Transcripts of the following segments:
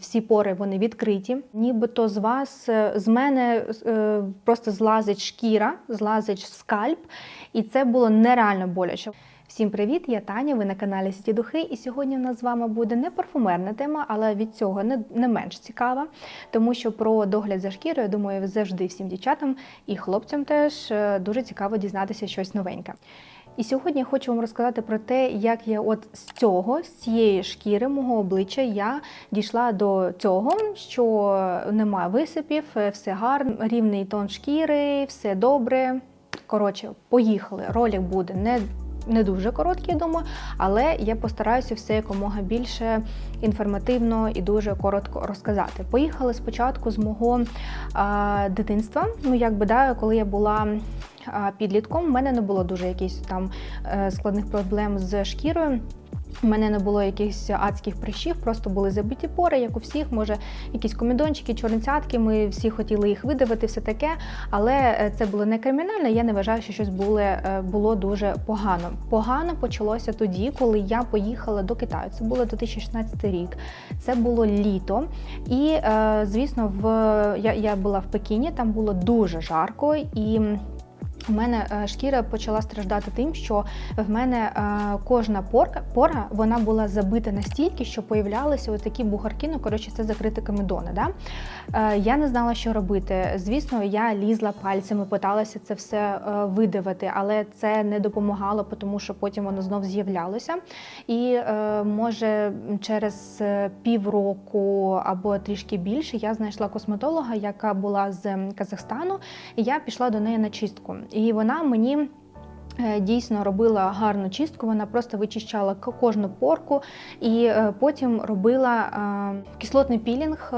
Всі пори вони відкриті. Нібито з вас е, з мене е, просто злазить шкіра, злазить скальп, і це було нереально боляче. Всім привіт! Я Таня. Ви на каналі Сіті Духи. І сьогодні в нас з вами буде не парфумерна тема, але від цього не, не менш цікава, тому що про догляд за шкірою, я думаю, завжди всім дівчатам і хлопцям теж е, дуже цікаво дізнатися щось новеньке. І сьогодні я хочу вам розказати про те, як я от з цього, з цієї шкіри мого обличчя, я дійшла до цього, що немає висипів, е, все гарно, рівний тон шкіри, все добре. Коротше, поїхали. Ролик буде не. Не дуже короткий, я думаю, але я постараюся все якомога більше інформативно і дуже коротко розказати. Поїхали спочатку з мого а, дитинства. Ну, якби да, коли я була підлітком, в мене не було дуже якихось там е, складних проблем з шкірою. У мене не було якихось адських прищів, просто були забиті пори, як у всіх, може, якісь комідончики, чорницятки. Ми всі хотіли їх видавити, все таке. Але е, це було не кримінально. Я не вважаю, що щось було, е, було дуже погано. Погано почалося тоді, коли я поїхала до Китаю. Це було 2016 рік. Це було літо. І, звісно, в я, я була в Пекіні, там було дуже жарко і. У мене е, шкіра почала страждати тим, що в мене е, кожна порка, пора вона була забита настільки, що появлялися ось такі бугорки, ну коротше, це закриті комедони. Да? Е, Я не знала, що робити. Звісно, я лізла пальцями, питалася це все видавити, але це не допомагало, тому що потім воно знов з'являлося. І може через півроку або трішки більше я знайшла косметолога, яка була з Казахстану, і я пішла до неї на чистку. І вона мені. е, Дійсно робила гарну чистку, вона просто вичищала кожну порку і е, потім робила е, кислотний пілінг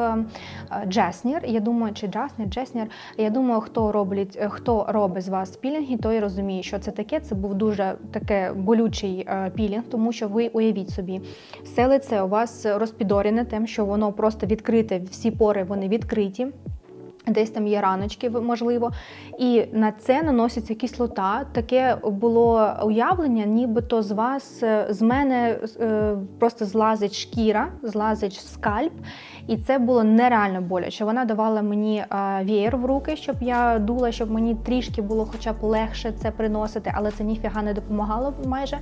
Джеснір. Я думаю, чи Джаснір, Джеснір. Я думаю, хто робить, е, хто робить з вас пілінги, той розуміє, що це таке. Це був дуже таке болючий пілінг, тому що ви уявіть собі, все лице у вас розпідорене, тим, що воно просто відкрите, всі пори вони відкриті. Десь там є раночки, можливо, і на це наноситься кислота. Таке було уявлення, нібито з вас, е, з мене е, просто злазить шкіра, злазить скальп, і це було нереально боляче. Вона давала мені е, веєр в руки, щоб я дула, щоб мені трішки було хоча б легше це приносити, але це ніфіга не допомагало майже.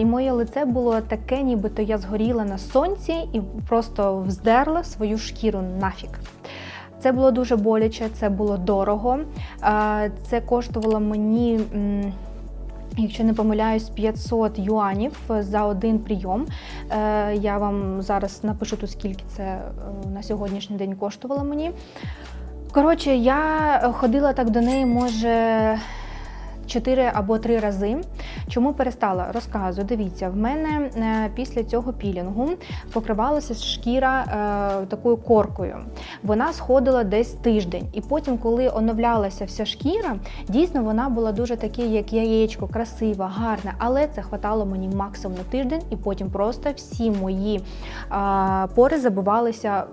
І моє лице було таке, нібито я згоріла на сонці і просто вздерла свою шкіру нафіг. Це було дуже боляче, це було дорого. Це коштувало мені. Якщо не помиляюсь, 500 юанів за один прийом. Е, Я вам зараз напишу тут, скільки це е, на сьогоднішній день коштувало мені. Коротше, я ходила так до неї, може. Чотири або три рази. Чому перестала? Розказую. Дивіться, в мене е, після цього пілінгу покривалася шкіра е, такою коркою. Вона сходила десь тиждень, і потім, коли оновлялася вся шкіра, дійсно вона була дуже такі, як яєчко, красива, гарна. Але це хватало мені максимум на тиждень, і потім просто всі мої е, пори забивалися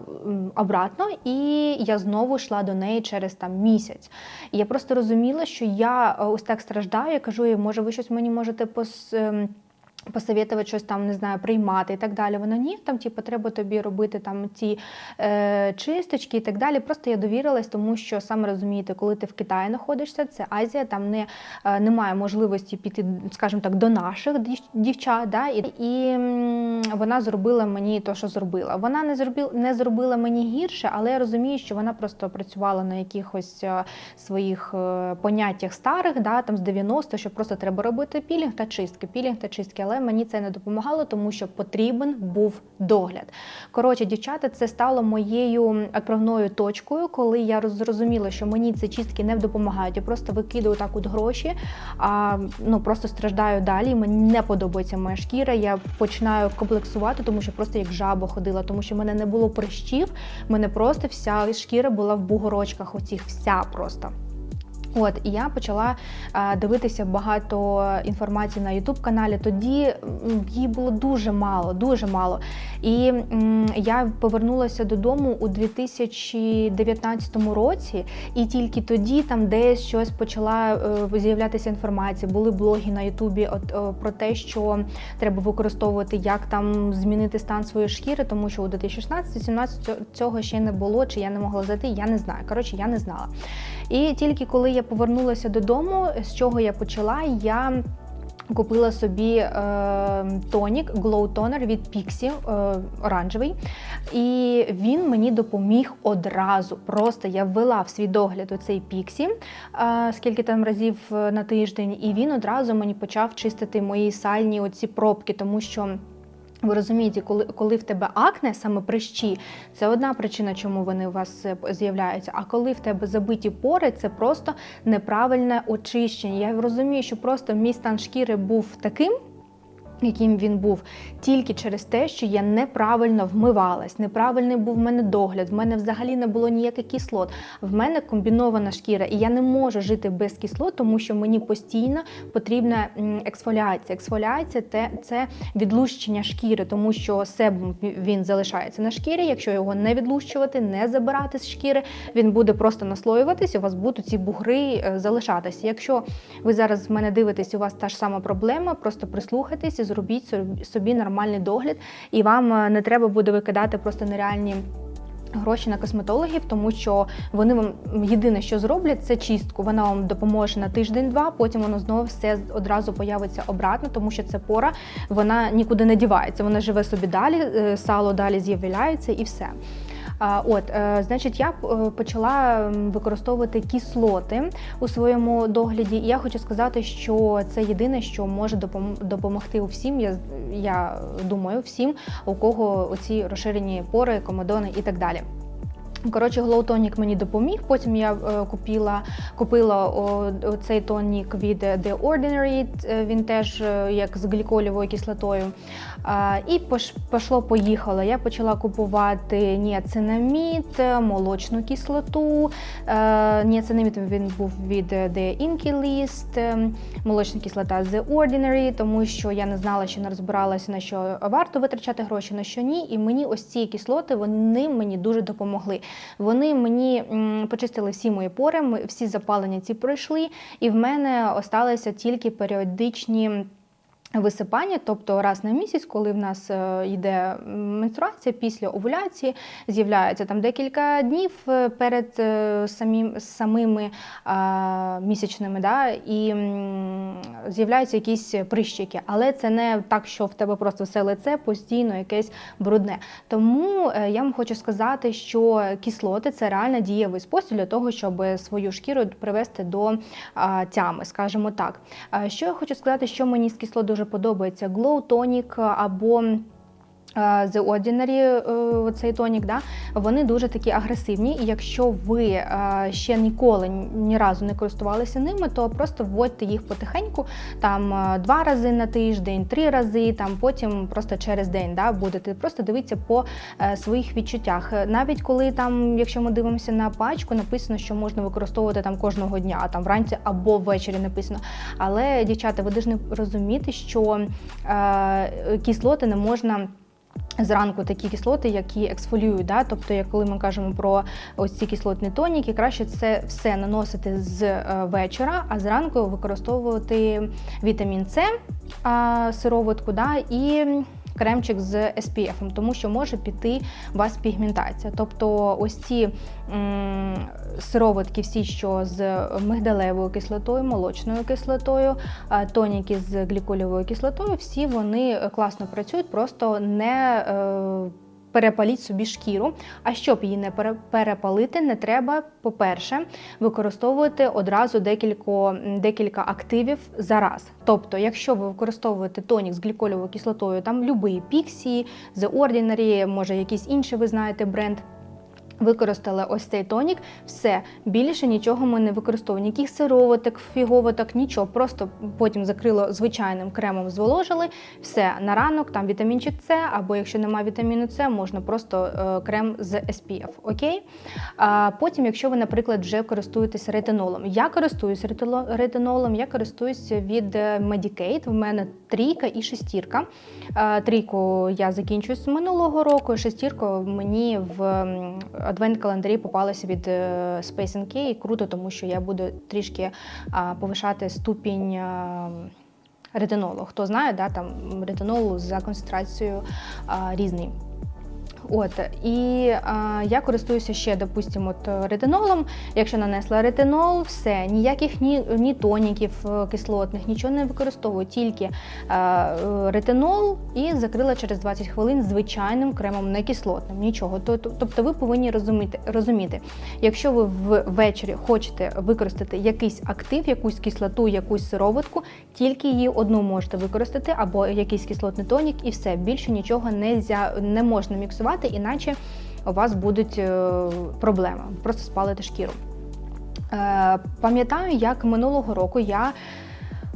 обратно, і я знову йшла до неї через там місяць. І я просто розуміла, що я е, ось так страждаю. Я кажу, їй, може, ви щось мені можете пос. Посоветувати щось там, не знаю, приймати і так далі. Вона ні, там типу, треба тобі робити там ці е, чисточки і так далі. Просто я довірилась, тому що саме розумієте, коли ти в Китаї знаходишся, це Азія, там не, е, немає можливості піти, скажімо так, до наших дівчат. Да? І, і вона зробила мені те, що зробила. Вона не зробила, не зробила мені гірше, але я розумію, що вона просто працювала на якихось е, своїх е, поняттях старих, да, там з 90 що просто треба робити пілінг та чистки, пілінг та чистки. Але мені це не допомагало, тому що потрібен був догляд. Коротше, дівчата, це стало моєю відправною точкою, коли я зрозуміла, що мені ці чистки не допомагають. Я просто викидаю так от гроші, а ну просто страждаю далі. Мені не подобається моя шкіра. Я починаю комплексувати, тому що просто як жаба ходила, тому що в мене не було прищів, мене просто вся шкіра була в бугорочках, оцих вся просто. От і я почала а, дивитися багато інформації на youtube каналі. Тоді її було дуже мало, дуже мало. І м, я повернулася додому у 2019 році, і тільки тоді там десь щось почала е, з'являтися інформація. Були блоги на Ютубі от е, про те, що треба використовувати, як там змінити стан своєї шкіри, тому що у 2016-17 цього ще не було, чи я не могла зайти, я не знаю. Коротше, я не знала. І тільки коли я повернулася додому, з чого я почала, я купила собі е, тонік Glow Toner від Pixi, е, оранжевий. І він мені допоміг одразу. Просто я ввела в свій догляд оцей Pixi, е, скільки там разів е, на тиждень, і він одразу мені почав чистити мої сальні оці пробки, тому що. Ви розумієте, коли коли в тебе акне, саме прищі, це одна причина, чому вони у вас е, з'являються. А коли в тебе забиті пори, це просто неправильне очищення. Я розумію, що просто мій стан шкіри був таким. Яким він був тільки через те, що я неправильно вмивалась, неправильний був в мене догляд, в мене взагалі не було ніяких кислот. В мене комбінована шкіра, і я не можу жити без кислот, тому що мені постійно потрібна ексфоліація. Ексфоліація це, відлущення шкіри, тому що себум він залишається на шкірі. Якщо його не відлущувати, не забирати з шкіри, він буде просто наслоюватися. У вас будуть ці бугри е, залишатися. Якщо ви зараз в мене дивитесь, у вас та ж сама проблема, просто прислухайтесь і зробіть собі- нормальний догляд, і вам е, не треба буде викидати просто нереальні. Гроші на косметологів, тому що вони вам єдине, що зроблять, це чистку. Вона вам допоможе на тиждень-два, потім воно знову все одразу появиться обратно, тому що ця пора вона нікуди не дівається. Вона живе собі далі, е, сало далі з'являється і все. От, е, значить, я е, почала використовувати кислоти у своєму догляді. І я хочу сказати, що це єдине, що може допом- допомогти усім. Я, я думаю, всім, у кого оці розширені пори, комедони і так далі. Коротше, Tonic мені допоміг. Потім я е, купила, купила цей тонік від The Ordinary, е, він теж е, як з гліколівою кислотою. І пош, пошло поїхало. Я почала купувати ніацинамід, е, молочну кислоту. Е, ніацинамід він був від е, The Inky е, молочна кислота The Ordinary, тому що я не знала, що не розбиралася, на що варто витрачати гроші, на що ні. І мені ось ці кислоти вони мені дуже допомогли. Вони мені почистили всі мої пори, всі запалення ці пройшли, і в мене осталися тільки періодичні. Висипання, тобто раз на місяць, коли в нас е, йде менструація після овуляції, з'являється там декілька днів е, перед е, самим, самими а, місячними, да, і з'являються якісь прищики. Але це не так, що в тебе просто все лице постійно якесь брудне. Тому я вам хочу сказати, що кислоти це реально дієвий спосіб для того, щоб свою шкіру привести до а, тями, скажімо так. Що я хочу сказати, що мені з кислот дуже подобається: Glow Tonic або The Ordinary, е, цей тонік, да, вони дуже такі агресивні. І якщо ви е, ще ніколи ні разу не користувалися ними, то просто вводьте їх потихеньку, там е, два рази на тиждень, три рази, там потім просто через день да, будете. Просто дивіться по е, своїх відчуттях. Е, Навіть коли там, якщо ми дивимося на пачку, написано, що можна використовувати там кожного дня, а там вранці або ввечері написано. Але, дівчата, ви повинні розуміти, що е, кислоти не можна. Зранку такі кислоти, які ексфоліюють, да? тобто, як коли ми кажемо про ось ці кислотні тоніки, краще це все наносити з е, вечора, а зранку використовувати вітамін С, сироватку, да? і кремчик з SPF, тому що може піти у вас пігментація. Тобто ось ці м, сироватки, всі, що з мигдалевою кислотою, молочною кислотою, тоніки з гліколівою кислотою, всі вони класно працюють, просто не е, перепаліть собі шкіру. А щоб її не пере- перепалити, не треба, по-перше, використовувати одразу декілько, декілька активів за раз. Тобто, якщо ви використовуєте тонік з глікольовою кислотою, там любий Pixie, The Ordinary, може якийсь інший ви знаєте бренд. Використали ось цей тонік, все більше нічого ми не використовуємо. Ніяких сироваток, фіговаток, нічого. Просто потім закрило звичайним кремом, зволожили. Все на ранок, там вітамінчик С, або якщо немає вітаміну С, можна просто е, крем з SPF. Окей? А потім, якщо ви, наприклад, вже користуєтесь ретинолом. Я користуюсь ретинолом, я користуюся від е, Medicaid. В мене трійка і шестірка. Е, Трійку я закінчую з минулого року, шестірку мені в адвент-календарі попалися від е, Space NK. І круто, тому що я буду трішки повишати ступінь. Ретинолу. Хто знає, да, там ретинол за концентрацією а, різний. От і а, я користуюся ще, допустимо, ретинолом. Якщо нанесла ретинол, все ніяких ні, ні тоніків е, кислотних, нічого не використовую, тільки а, е, ретинол і закрила через 20 хвилин звичайним кремом, не кислотним, нічого. То- то- Тобто ви повинні розуміти, розуміти, якщо ви ввечері хочете використати якийсь актив, якусь кислоту, якусь сироватку, тільки її одну можете використати, або якийсь кислотний тонік, і все більше нічого не можна міксувати, іначе у вас будуть е, проблеми, просто спалити шкіру. Е, Пам'ятаю, як минулого року я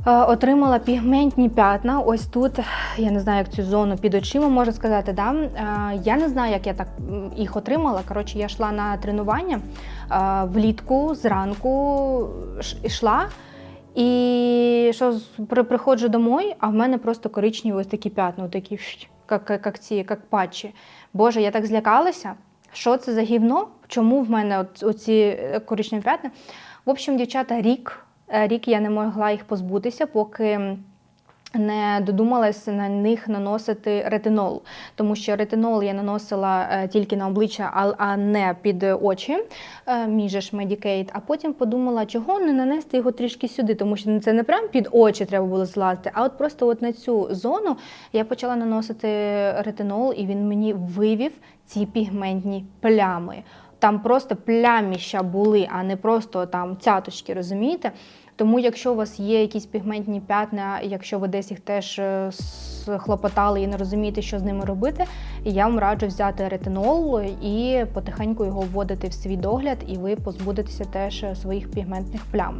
е, отримала пігментні п'ятна. Ось тут, я не знаю, як цю зону під очима можна сказати. Да? Я не знаю, як я так їх отримала. Коротше, я йшла на тренування влітку, зранку йшла. І що приходжу домой, а в мене просто коричневі ось такі п'ятна, такі як, як ці, як патчі. Боже, я так злякалася. Що це за гівно? Чому в мене оці е, коричневі п'ятна? В общем, дівчата, рік, е, рік я не могла їх позбутися, поки не додумалась на них наносити ретинол, тому що ретинол я наносила е, тільки на обличчя, а, не під очі, е, ж Medicaid, а потім подумала, чого не нанести його трішки сюди, тому що це не прям під очі треба було злазити, а от просто от на цю зону я почала наносити ретинол, і він мені вивів ці пігментні плями. Там просто пляміща були, а не просто там цяточки, розумієте? Тому, якщо у вас є якісь пігментні п'ятна, якщо ви десь їх теж е, схлопотали і не розумієте, що з ними робити, я вам раджу взяти ретинол і потихеньку його вводити в свій догляд, і ви позбудетеся теж своїх пігментних плям.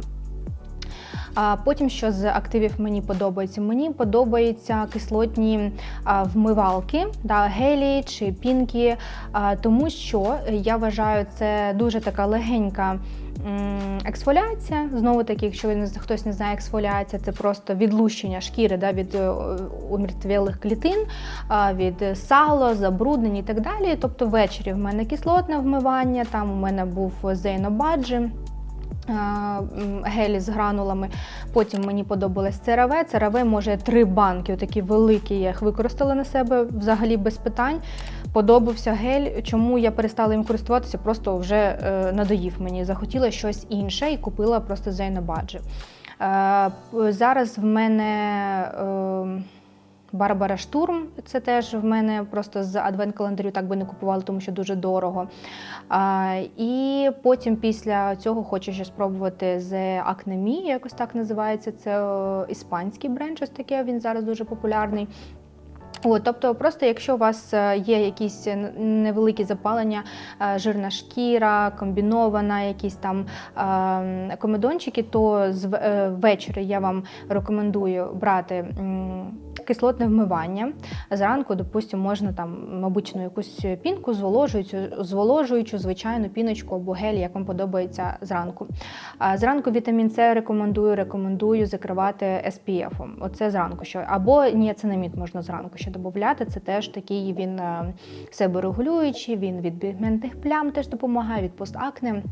А потім, що з активів мені подобається? Мені подобаються кислотні вмивалки, да, гелі чи пінки, тому що я вважаю, це дуже така легенька. Ексфоліація, знову таки, якщо хтось не знає, ексфоліація це просто відлущення шкіри да, від е, умертвілих клітин, від сало, забруднень і так далі. Тобто ввечері в мене кислотне вмивання, там у мене був зейнобаджі гелі з гранулами. Потім мені подобалось CeraVe. CeraVe може три банки, такі великі, я їх використала на себе взагалі без питань. Подобався гель. Чому я перестала їм користуватися? Просто вже е, надоїв мені. Захотіла щось інше і купила просто Зейнобаджі. Зараз в мене. Е, Барбара Штурм, це теж в мене просто з адвент-календарю так би не купувала, тому що дуже дорого. А, і потім після цього хочу ще спробувати з Акнемі, якось так називається. Це о, іспанський бренд, щось таке, він зараз дуже популярний. От, тобто, просто якщо у вас е, є якісь невеликі запалення, е, жирна шкіра, комбінована, якісь там е, комедончики, то з е, ввечері я вам рекомендую брати м, кислотне вмивання. Зранку, допустимо, можна там обичну якусь пінку, зволожуючу, зволожуючу звичайну піночку або гель, як вам подобається зранку. Зранку вітамін С рекомендую, рекомендую закривати SPF. Оце зранку що. Або ніацинамід можна зранку ще додати. Це теж такий він е, себорегулюючий, він від пігментних плям теж допомагає, від постакне.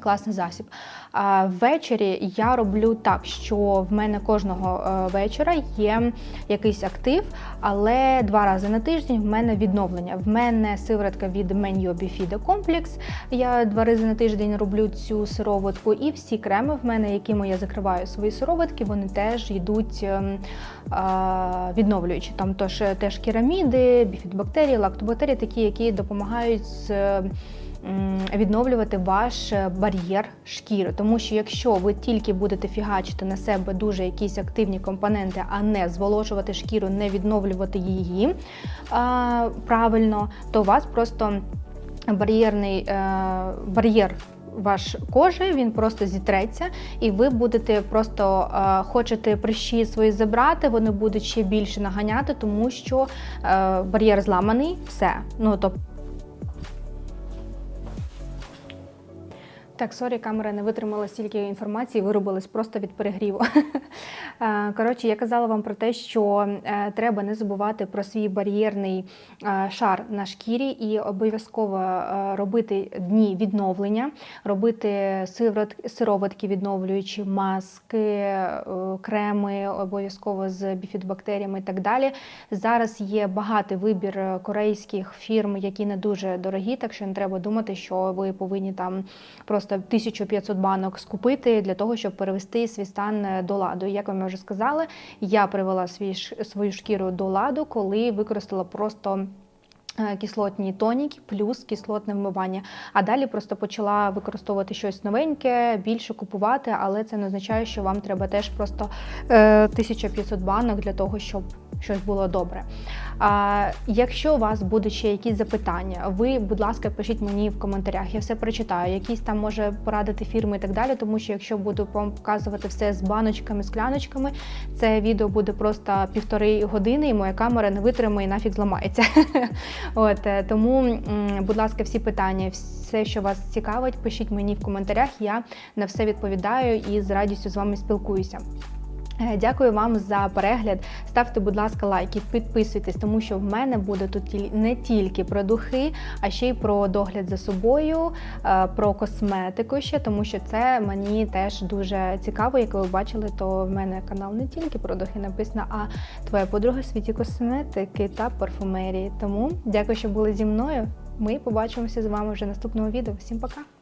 Класний засіб. А ввечері я роблю так, що в мене кожного е, вечора є якийсь актив, але два рази на тиждень в мене відновлення. В мене сиворотка від Menio Bifida Complex. Я два рази на тиждень роблю цю сироватку, і всі креми в мене, якими я закриваю свої сироватки, вони теж йдуть ем, а, відновлюючі. Там тож, теж кераміди, біфідбактерії, лактобактерії, такі, які допомагають з. Відновлювати ваш е, бар'єр шкіри, тому що якщо ви тільки будете фігачити на себе дуже якісь активні компоненти, а не зволожувати шкіру, не відновлювати її правильно, то у вас просто бар'єрний е, бар'єр. Ваш кожи він просто зітреться, і ви будете просто е, хочете прищі свої забрати, вони будуть ще більше наганяти, тому що е, бар'єр зламаний, все. Ну тобто. Так, сорі, камера не витримала стільки інформації, вирубилась просто від перегріву. Коротше, я казала вам про те, що е, треба не забувати про свій бар'єрний е, шар на шкірі і обов'язково е, робити дні відновлення, робити сироватки відновлюючі, маски, креми, обов'язково з біфідбактеріями і так далі. Зараз є багатий вибір корейських фірм, які не дуже дорогі, так що не треба думати, що ви повинні там просто 1500 банок скупити для того, щоб перевести свій стан е, до ладу. Як вам вже сказала, я привела свій, свою шкіру до ладу, коли використала просто. Е, Кислотні тоніки плюс кислотне вмивання. А далі просто почала використовувати щось новеньке, більше купувати, але це не означає, що вам треба теж просто е, 1500 банок для того, щоб щось було добре. А, якщо у вас будуть ще якісь запитання, ви, будь ласка, пишіть мені в коментарях. Я все прочитаю. Якісь там може порадити фірми і так далі. Тому що якщо буду вам показувати все з баночками, скляночками, це відео буде просто півтори години, і моя камера не витримає і нафіг зламається. От е, тому, будь ласка, всі питання, все, що вас цікавить, пишіть мені в коментарях. Я на все відповідаю і з радістю з вами спілкуюся. Е, Дякую вам за перегляд. Ставте, будь ласка, лайки, підписуйтесь, тому що в мене буде тут не тільки про духи, а ще й про догляд за собою, е, про косметику ще, тому що це мені теж дуже цікаво. Як ви бачили, то в мене канал не тільки про духи написано, а твоя подруга в світі косметики та парфумерії. Тому дякую, що були зі мною. Ми побачимося з вами вже в наступному відео. Всім пока!